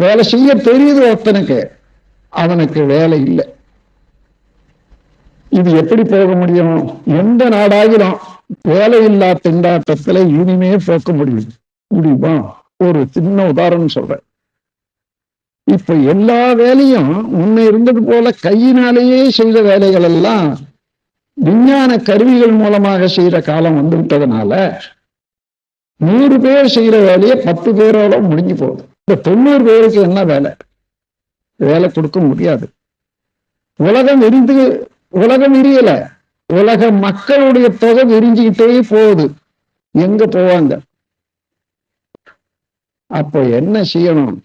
வேலை செய்ய தெரியுது ஒருத்தனுக்கு. அவனுக்கு வேலை இல்லை. இது எப்படி போக முடியும்? எந்த நாடாகிலும் வேலையில்லா திண்டாட்டத்துல இனிமே போக்க முடியும். முடியுமா? ஒரு சின்ன உதாரணம் சொல்றேன். இப்ப எல்லா வேலையும் முன்ன இருந்தது போல கையினாலேயே செய்த வேலைகள் எல்லாம் விஞ்ஞான கருவிகள் மூலமாக செய்யற காலம் வந்து விட்டதுனால நூறு பேர் செய்யற வேலையை பத்து பேரோட முடிஞ்சு போகுது. இந்த தொண்ணூறு பேருக்கு என்ன வேலை? வேலை கொடுக்க முடியாது. உலகம் விரிந்து உலகம் விரியல உலக மக்களுடைய தொகை விரிஞ்சுக்கிட்டே போகுது. எங்க போவாங்க? அப்போ என்ன செய்யணும்?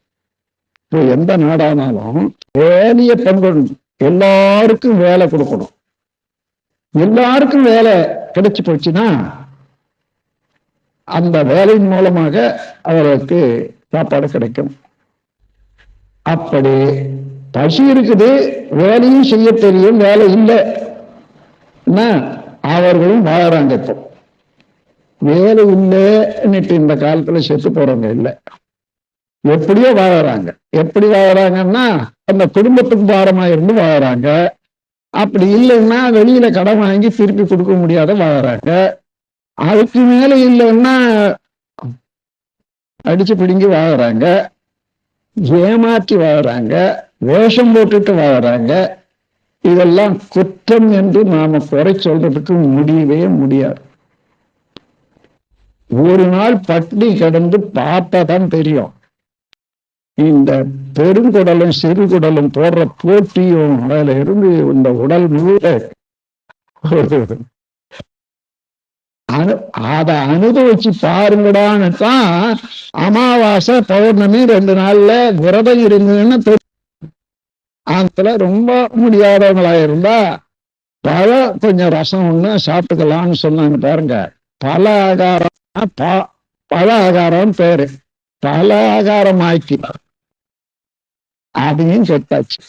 இப்போ எந்த நாடானாலும் வேலையை பங்கிடணும் எல்லாருக்கும் வேலை கொடுக்கணும். எல்லாருக்கும் வேலை கிடைச்சு போச்சுன்னா அந்த வேலையின் மூலமாக அவருக்கு சாப்பாடு கிடைக்கும். அப்படி பசி இருக்குது வேலையும் செய்ய தெரியும் வேலை இல்லை. அவர்களும் வாழறாங்க இப்போ. வேலை இல்லைன்னுட்டு இந்த காலத்துல செத்து போறவங்க இல்லை. எப்படியோ வாழறாங்க. எப்படி வாழறாங்கன்னா அந்த குடும்பத்துக்கு பாரமா இருந்து வாழறாங்க. அப்படி இல்லைன்னா வெளியில கடன் வாங்கி திருப்பி கொடுக்க முடியாத வாழறாங்க. அதுக்கு மேல இல்லைன்னா அடிச்சு பிடிங்கி வாழறாங்க ஏமாற்றி வாழறாங்க வேஷம் போட்டுட்டு வாழறாங்க இதெல்லாம் குற்றம் என்று நாம குறை சொல்றதுக்கு முடியவே முடியாது. ஒரு நாள் பட்டினி கிடந்து பார்த்தா தான் தெரியும். இந்த பெருங்குடலும் சிறுகுடலும் போடுற போட்டியும் அதுல இருந்து இந்த உடல் முழுவ அனு அதை அனுபவிச்சு பாருங்கடான்னு தான் அமாவாசை பௌர்ணமி ரெண்டு நாள்ல விரதம் இருந்ததுன்னு தெரியும் அதுல ரொம்ப முடியாதவங்களா இருந்தா பல கொஞ்சம் ரசம் ஒண்ணு சாப்பிட்டுக்கலாம்னு சொன்னாங்க பாருங்க. பல ஆகாரம் பல ஆகாரம் பேரு. பல ஆகாரம் ஆக்கி அதையும் செத்தாச்சு.